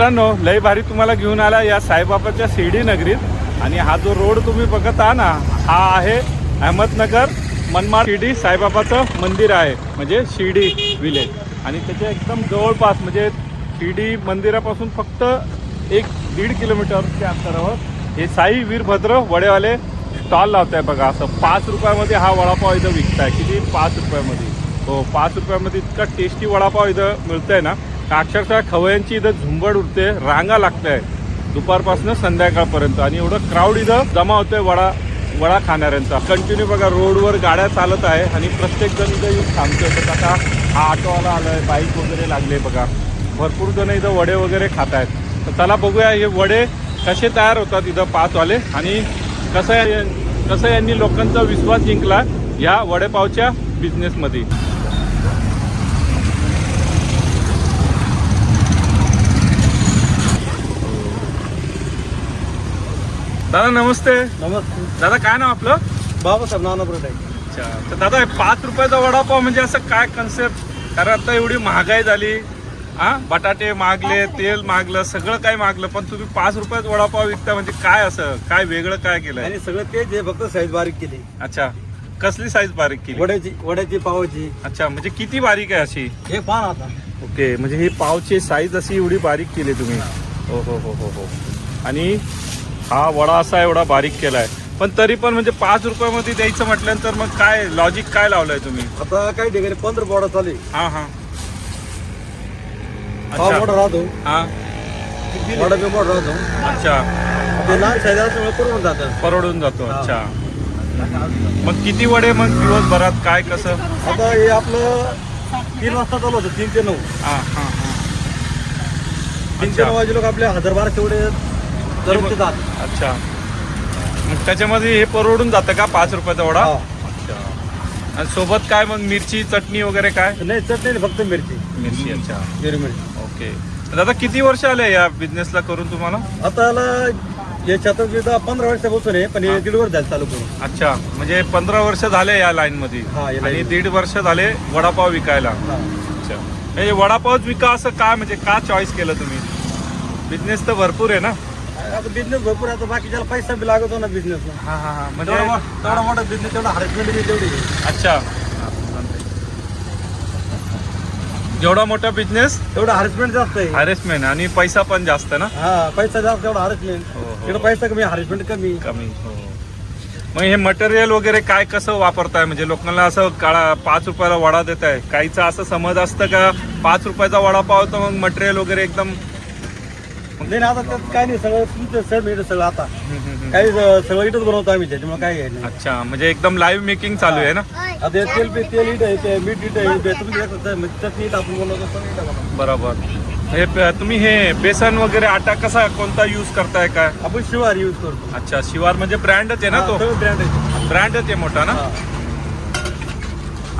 मित्रांनो लय भारी तुम्हाला घेऊन आला या साईबाबाच्या शिर्डी नगरीत. आणि हा जो रोड तुम्ही बघत आहात ना हा आहे अहमदनगर मनमाड शिर्डी साईबाबाचं मंदिर आहे म्हणजे शिर्डी विलेज. आणि त्याच्या एकदम जवळपास म्हणजे शिर्डी मंदिरापासून फक्त एक दीड किलोमीटरच्या अंतरावर हे साई वीरभद्र वडेवाले स्टॉल लावत आहे बघा. असं पाच रुपयामध्ये हा वडापाव इथं विकताय. किती? पाच रुपयामध्ये. हो पाच रुपयामध्ये इतका टेस्टी वडापाव इथं मिळतंय ना. अक्षरशः खवयांची इथं झुंबड उडते रांगा लागते दुपारपासून संध्याकाळपर्यंत. आणि एवढं क्राऊड इथं जमा होतोय वडा वडा खाणाऱ्यांचा. कंटिन्यू बघा रोडवर गाड्या चालत आहे आणि प्रत्येक जण इथं येऊन थांबतोय. तर आता हा ऑटोवाला आलाय बाईक वगैरे लागले बघा. भरपूर जण इथं वडे वगैरे खात आहेत तर चला बघूया हे वडे कसे तयार होतात इथं पाचवाले आणि कसं या- कसं यांनी लोकांचा विश्वास जिंकला या वडेपावच्या बिझनेसमध्ये दादा नमस्ते. नमस्ते. दादा काय नाव आपलं? बाबासाहेब नाना आहे अच्छा. तर दादा हे पाच रुपयाचा वडापाव म्हणजे असं काय कन्सेप्ट कारण आता एवढी महागाई झाली. हा? बटाटे मागले तेल मागलं सगळं काय मागलं पण तुम्ही पाच रुपयात वडापाव विकता म्हणजे काय असं? काय वेगळं काय केलंय? आणि सगळं तेच आहे फक्त साईज बारीक केली. अच्छा. कसली साईज बारीक केली? वड्याची वड्याची पावाची. अच्छा म्हणजे किती बारीक आहे अशी? हे पान आता. ओके म्हणजे ही पावची साईज अशी एवढी बारीक केली तुम्ही. हो हो हो हो हो. आणि हा वडा असा एवढा बारीक केलाय. पण तरी पण म्हणजे पाच रुपयामध्ये द्यायचं म्हटल्यानंतर मग काय लॉजिक काय लावलंय तुम्ही? आता काही ठिकाणी पंधरा बोडा चालू आहे. हा हा. पाव अच्छा. मोठा राहतो. हा. वडा बी मोठा राहतो. अच्छा. ते लहान साईज असल्यामुळे पुरवून जातं. परवडून जातो हा. अच्छा. मग किती वडे मग दिवसभरात काय कसं? आता हे आपलं तीन वाजता चालू होतं तीन ते नऊ. हा हा हा. तीन ते अच्छा. नऊ वाजे लोक आपले हजार बाराशे एवढे अच्छा. मग त्याच्यामध्ये हे परवडून जातं का पाच रुपयाचा वडा? हा. अच्छा. आणि सोबत काय मग मिरची चटणी वगैरे काय? नाही चटणी नाही, फक्त मिरची. मिरची अच्छा. हिरवी मिरची. ओके. दादा किती वर्ष आले या बिझनेसला करून तुम्हाला? आता याला याच्यात दहा पंधरा वर्षापासून आहे पण हे दीड वर्ष झालं चालू करून. अच्छा. म्हणजे पंधरा वर्ष झाले या लाईन मध्ये. हा, या आणि line दीड वर्ष झाले वडापाव विकायला. हा. अच्छा. म्हणजे वडापावच विका असं काय म्हणजे का चॉईस केलं तुम्ही? बिझनेस तर भरपूर आहे ना. आता बिझनेस भरपूर आहे आता बाकीच्याला पैसा बी लागतो ना बिझनेसला हा हा हा. म्हणजे तेवढा मो- तेवढा मोठा बिझनेस तेवढा हरसमेंट बी तेवढी. आहे. अच्छा. जेवढा मोठा बिझनेस तेवढा हरसमेंट जास्त आहे. हॅरेसमेंट आणि पैसा पण जास्त ना? हा पैसा जास्त तेवढा हरसमेंट हो, हो. तिकडे पैसा कमी हरसमेंट कमी. कमी हो. मग हे मटेरियल वगैरे काय कसं वापरताय? म्हणजे लोकांना असं काळा पाच रुपयाला वडा देत आहे काहीचं असं समज असतं का पाच रुपयाचा वडापाव तर मग मटेरियल वगैरे एकदम नाही ना आता त्यात काय नाही सगळं तुमचं सगळं आता. काही सगळं इथंच बनवतो आम्ही त्याच्यामुळे काय आहे नाही. अच्छा म्हणजे एकदम लाईव्ह मेकिंग चालू आहे ना? आता हे तेल बी तेल इथं आहे ते मीठ इथं आहे ते तुम्ही जे म्हणजे चटणी इथं आपण बनवतो सगळं बनवतो. बरोबर. हे प- तुम्ही हे बेसन वगैरे आटा कसा कोणता यूज करताय काय? आपण शिवार यूज करतो. अच्छा शिवार म्हणजे ब्रँडच आहे ना तो? ब्रँड आहे. ब्रँडच आहे मोठा ना? हा.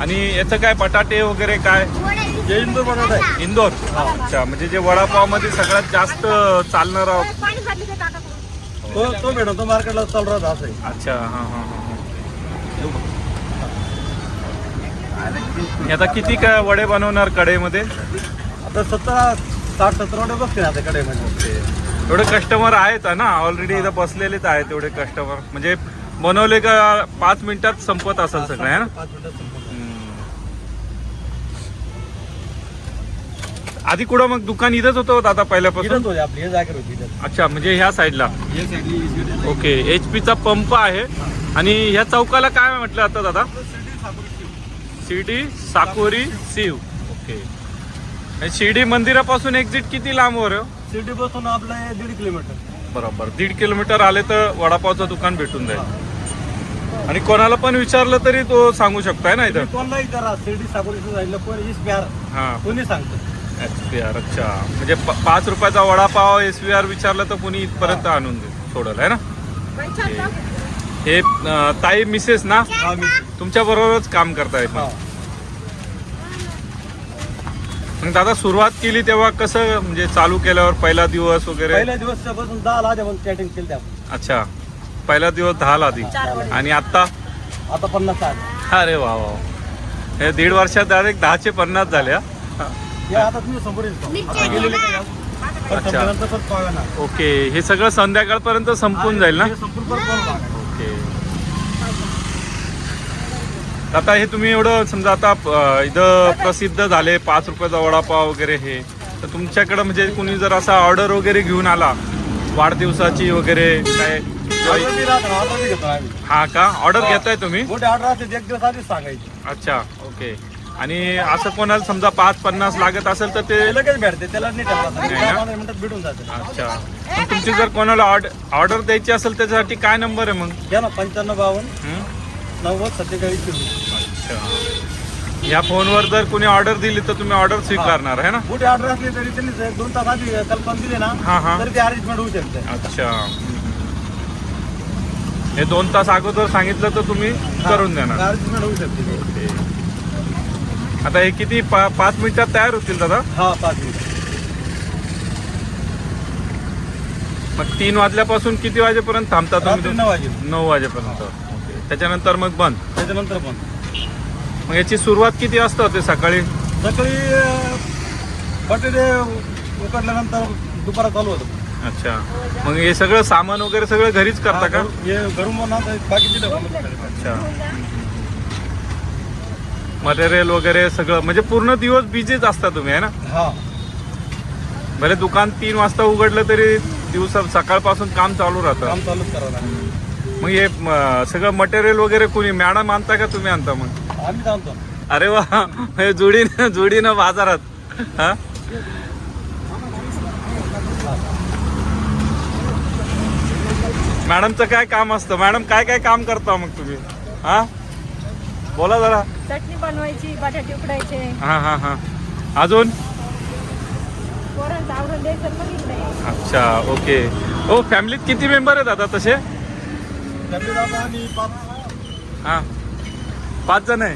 आणि याचं काय बटाटे वगैरे काय? हे इंदूर बनवत आहे. इंदोर? अच्छा. म्हणजे जे वडापावमध्ये सगळ्यात जास्त चालणारा तो तो मॅडम तो मार्केटला चालू राहतो असं आहे. अच्छा हा हा हा आता किती काय वडे बनवणार कढईमध्ये? आता सत्तर साठ सत्तर वाटे बसते आता कडेमध्ये एवढे कस्टमर आहेत ना? ऑलरेडी इथं बसलेलेच आहेत एवढे कस्टमर म्हणजे बनवले का पाच मिनिटात संपत असेल सगळं आहे ना पाच मिनिटात संपवतो. हम्म. आधी कुठं मग दुकान इथंच होतं आता पहिल्यापासून? होते आपली हे जागेवर होती इथं अच्छा म्हणजे ह्या साईडला? हे आहे. ओके एच पीचा पंप आहे. आणि ह्या चौकाला काय म्हटलं आता दादा? शिर्डी साकोरी सीव. ओके. आणि शिर्डी मंदिरापासून एक्झिट किती लांब वर? सिटी बसून आपलं हे दीड किलोमीटर. बरोबर दीड किलोमीटर आले तर वडापावचं दुकान भेटून जाईल. आणि कोणाला पण विचारलं तरी तो सांगू शकताय ना इथं? कोणलाही करा शिर्डी साकोरीचं जायला कोणी वीस बिहार. हा. कोणी सांगतं? एस पी आर अच्छा म्हणजे प- पाच रुपयाचा वडापाव एस व्ही आर विचारलं तर कोणी इथपर्यंत आणून दे सोडल आहे ना? हे अं, ताई मिसेस ना? हा मी तुमच्या बरोबरच काम करतायत हा. मग दादा सुरुवात केली तेव्हा कसं म्हणजे चालू केल्यावर पहिला दिवस वगैरे? पहिल्या दिवसापासून दहा ला पण चॅटिंग केली त्या अच्छा. पहिला दिवस दहाला आधी आणि आता आता पन्नास आले. अरे वा वा. हे दीड वर्षात डायरेक्ट दहाचे पन्नास झाले हा? हे आता तुम्ही समोर येतो. आता गेलेले काही परत अच्छा. संपल्यानंतर परत पाव येणार. ओके हे सगळं संध्याकाळपर्यंत संपून जाईल ना? हे संपून परत. ओके. आता हे तुम्ही एवढं समजा आता अ, इथं प्रसिद्ध झाले पाच रुपयाचा वडापाव वगैरे हे. तर तुमच्याकडं म्हणजे कुणी जर असा ऑर्डर वगैरे घेऊन आला वाढदिवसाची वगैरे काय? ऑर्डर बी राहतं ना, ऑर्डर बी घेतो आम्ही. हा का? ऑर्डर घेताय तुम्ही? मोठे ऑर्डर असते एक दिवस आधीच सांगायची. अच्छा ओके. आणि असं कोणाला समजा पाच पन्नास लागत असेल तर ते लगेच भेटते त्याला मिनिटात भेटून जाते. अच्छा. तुमची जर कोणाला ऑर्डर द्यायची असेल त्याच्यासाठी काय नंबर आहे मग? घ्या ना पंच्याण्णव बावन्न? नव्वद सत्तेचाळीस अच्छा. या फोनवर जर कोणी ऑर्डर दिली तर तुम्ही ऑर्डर स्वीकारणार आहे ना? मोठे ऑर्डर असले तरी त्यांनी दोन तास आधी कल्पना दिली ना हा, हा. तरी ते अरेंजमेंट होऊ शकते. अच्छा. हे दोन तास अगोदर सांगितलं तर तुम्ही करून देणार. अरेंजमेंट होऊ शकते. आता हे किती पा- पाच मिनिटात तयार होतील दादा? हा पाच मिनिट. मग तीन वाजल्यापासून किती वाजेपर्यंत थांबता रात्री तुम्ही नऊ वाजेल नऊ वाजेपर्यंत. ओके. त्याच्यानंतर मग बंद? त्याच्यानंतर पण मग याची सुरुवात किती वाजता होते सकाळी? सकाळी अं, बटाटे उकडल्यानंतर दुपारा चालू होतं. अच्छा. मग हे सगळं सामान वगैरे सगळं घरीच करता का? हा, घरून- बनवतात बाकीचे डबा अच्छा. मटेरियल वगैरे सगळं म्हणजे पूर्ण दिवस बिझीच असता तुम्ही आहे ना? हा. भले दुकान तीन वाजता उघडलं तरी दिवसा सकाळपासून काम चालू राहतं. काम चालूच करावं लागेल मग हे म, सगळं मटेरियल वगैरे कोणी मॅडम आणता का तुम्ही आणता मग? आम्ही अरे वा हे जोडीनं जोडीनं बाजारात हा? मॅडमचं काय काम असतं? मॅडम काय काय काम करता मग तुम्ही? हा? बोला जरा. चटणी बनवायची बटाटे उकडायचे. हा हा हा. अजून? अच्छा ओके. हो फॅमिलीत किती मेंबर आहेत आता तसे? हा. पाच जण आहे?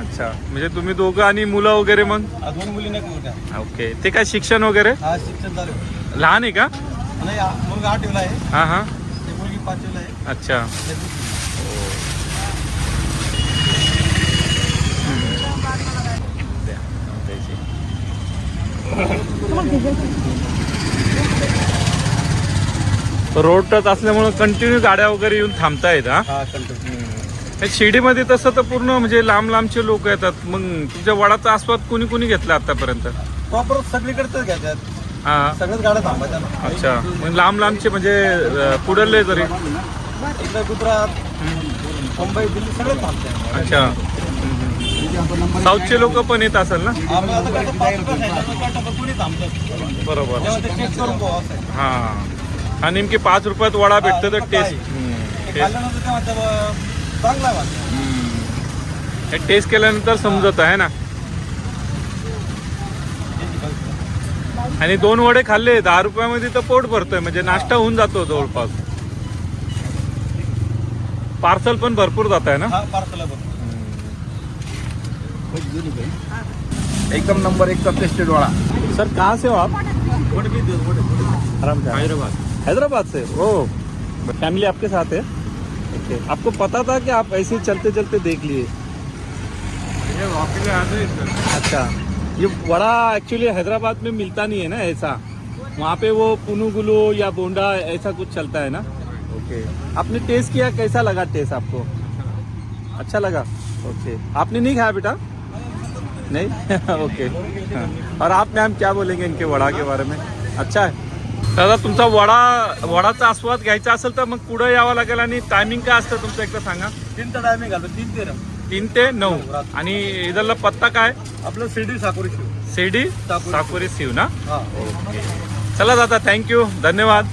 अच्छा. म्हणजे तुम्ही दोघं आणि मुलं वगैरे मग? दोन मुली नाही ओके. ते काय शिक्षण वगैरे? हा शिक्षण. लहान आहे का? नाही हा मुलगा आठवीला आहे. हा हा. ते मुलगी पाचवीला आहे. अच्छा ते दुसरी. द्या. द्यायची. रोड टच असल्यामुळे कंटिन्यू गाड्या वगैरे येऊन थांबतायत हा? कंटिन्यू शिर्डीमध्ये तसं तर पूर्ण म्हणजे लांब लांबचे लोक येतात. मग तुमच्या वडाचा आस्वाद कुणी कुणी घेतला आतापर्यंत? प्रॉपर सगळीकडेच घ्यायच्यात हा. सगळ्याच गाड्या ना. अच्छा. मग लांब लांबचे म्हणजे पुढले तरी इकडे गुजरात मुंबई दिल्ली सगळे थांबते अच्छा. साऊथचे लोक पण येत असेल ना? बरोबर. हा. हा नेमकी पाच रुपयात वडा भेटतो तर टेस्ट. हे टेस्ट केल्यानंतर समजत आहे ना? आणि दोन वडे खाल्ले दहा रुपयामध्ये तर पोट भरतोय म्हणजे नाश्ता होऊन जातो जवळपास. पार्सल पण भरपूर जात आहे ना? हा पार्सलला बघ एकदम नंबर एक का टेस्टेड वाला। सर कहाँ से हो आप? हैदराबाद। हैदराबाद से? ओ फैमिली आपके साथ है? ओके। आपको पता था कि आप ऐसे चलते चलते देख लिए? अच्छा। ये वड़ा एक्चुअली हैदराबाद में मिलता नहीं है ना ऐसा? वहाँ पे वो पुनुगुलू या बोंडा ऐसा कुछ चलता है ना? ओके। आपने टेस्ट किया? कैसा लगा टेस्ट आपको? अच्छा लगा? ओके। आपने नहीं खाया बेटा? नहीं? ओके हाँ। और आप मैम क्या बोलेंगे इनके वड़ा के बारे में? अच्छा है। दादा तुमचा वडा वडाचा आस्वाद घ्यायचा असेल तर मग पुढे यावं लागेल आणि टायमिंग काय असतं तुमचं एकदा सांगा. तीनचा टायमिंग घालतो तीन ते तीन ते नऊ. आणि इथला पत्ता काय? आपलं शिर्डी साकोरी शिव. शिर्डी साकोरी. शिव. ना? हा. ओके चला दादा थँक्यू धन्यवाद.